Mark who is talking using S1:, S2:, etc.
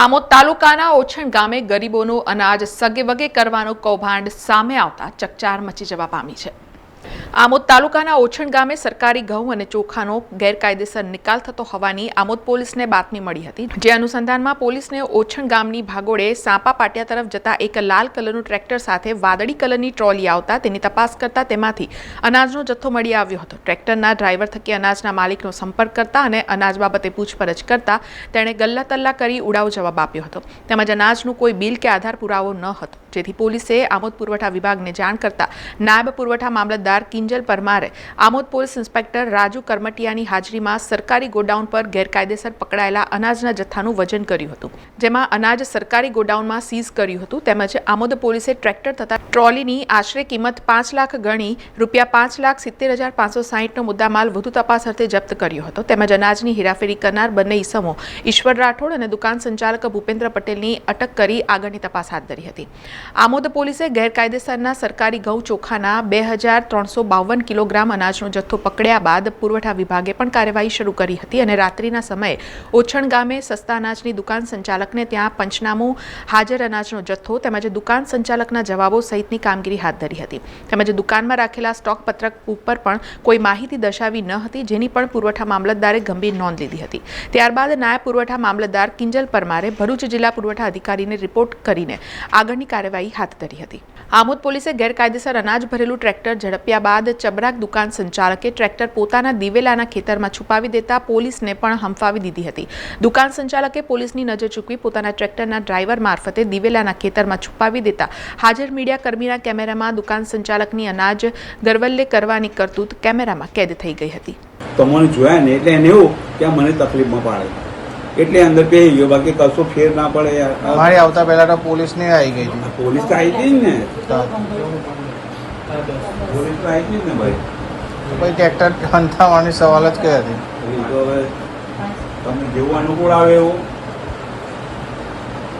S1: આમોદ તાલુકાના ઓછણ ગામે ગરીબોનું અનાજ સગેવગે કરવાનું કૌભાંડ સામે આવતા ચકચાર મચી જવા પામી છે. આમોદ તાલુકાના ઓછણ ગામે સરકારી ઘઉં અને ચોખાનો ગેરકાયદેસર નિકાલ થતો હોવાની આમોદ પોલીસને બાતમી મળી હતી. જે અનુસંધાનમાં પોલીસને ઓછણ ગામની ભાગોળે સાંપા પાટિયા તરફ જતા એક લાલ કલરનું ટ્રેક્ટર સાથે વાદળી કલરની ટ્રોલી આવતા તેની તપાસ કરતા તેમાંથી અનાજનો જથ્થો મળી આવ્યો હતો. ટ્રેક્ટરના ડ્રાઈવર થકી અનાજના માલિકનો સંપર્ક કરતા અને અનાજ બાબતે પૂછપરછ કરતા તેણે ગલ્લા તલ્લા કરી ઉડાવ જવાબ આપ્યો હતો. તેમજ અનાજનું કોઈ બિલ કે આધાર પુરાવો ન હતો. જેથી પોલીસે આમોદ પુરવઠા વિભાગને જાણ કરતા નાયબ પુરવઠા મામલતદાર કિંજલ પરમારે આમોદ પોલીસ ઇન્સ્પેક્ટર રાજુ કરમટિયાની હાજરીમાં સરકારી ગોડાઉન પર ગેરકાયદેસર પકડાયેલા અનાજના જથ્થાનું વજન કર્યું હતું. જેમાં અનાજ સરકારી ગોડાઉનમાં સીઝ કર્યું હતું તેમજ આમોદ પોલીસે ટ્રેક્ટર તથા ટ્રોલીની આશરે કિંમત પાંચ લાખ ગણી રૂપિયા પાંચ લાખ સિત્તેર હજાર પાંચસો સાહીઠનો મુદ્દામાલ વધુ તપાસ અર્થે જપ્ત કર્યો હતો. તેમજ અનાજની હેરાફેરી કરનાર બંને ઈસમો ઈશ્વર રાઠોડ અને દુકાન સંચાલક ભૂપેન્દ્ર પટેલની અટક કરી આગળની તપાસ હાથ ધરી હતી. આમોદ પોલીસે ગેરકાયદેસરના સરકારી ઘઉં ચોખાના બે હજાર ત્રણસો બાવન કિલોગ્રામ અનાજનો જથ્થો પકડ્યા બાદ પુરવઠા વિભાગે પણ કાર્યવાહી શરૂ કરી હતી અને રાત્રિના સમયે ઓછણ ગામે સસ્તા અનાજની દુકાન સંચાલકને ત્યાં પંચનામું હાજર અનાજનો જથ્થો તેમજ દુકાન સંચાલકના જવાબો સહિતની કામગીરી હાથ ધરી હતી. તેમજ દુકાનમાં રાખેલા સ્ટોક પત્રક ઉપર પણ કોઈ માહિતી દર્શાવી ન હતી, જેની પણ પુરવઠા મામલતદારે ગંભીર નોંધ લીધી હતી. ત્યારબાદ નાયબ પુરવઠા મામલતદાર કિંજલ પરમારે ભરૂચ જિલ્લા પુરવઠા અધિકારીને રિપોર્ટ કરીને આગળની કાર્યવાહી હાથ ધરી હતી. આમોદ પોલીસે ગેરકાયદેસર અનાજ ભરેલું ટ્રેક્ટર ઝડપ્યા બાદ ચબરાક દુકાન સંચાલકે ટ્રેક્ટર પોતાના દિવેલાના ખેતરમાં છુપાવી દેતા પોલીસને પણ હંફાવી દીધી હતી. દુકાન સંચાલકે પોલીસની નજર ચૂકવી પોતાના ટ્રેક્ટરના ડ્રાઈવર મારફતે દિવેલાના ખેતરમાં છુપાવી દેતા હાજર મીડિયા કર્મીના કેમેરામાં દુકાન સંચાલકની અનાજ ગરવલ્લે કરવાની કરતૂત કેમેરામાં કેદ થઈ ગઈ હતી.
S2: તમને જોયા ને એટલે એને એવું કે મને તકલીફમાં પાડે. એટલે અંદર પહેરી ગયો. બાકી કશો ફેર ના પડે
S3: મારી આવતા પહેલા તો પોલીસ ને આવી ગઈ
S2: પોલીસ તો આવી હતી ને? પોલીસ તો આવી હતી ને ભાઈ?
S3: પછી ટ્રેક્ટર હંથાવાની સવાલ જ કઈ હતી.
S2: તમને જેવું અનુકૂળ આવે એવું જો, તમે ચાલુ રાખો વીડિયો મને કઈ વાંધો નહીં યાર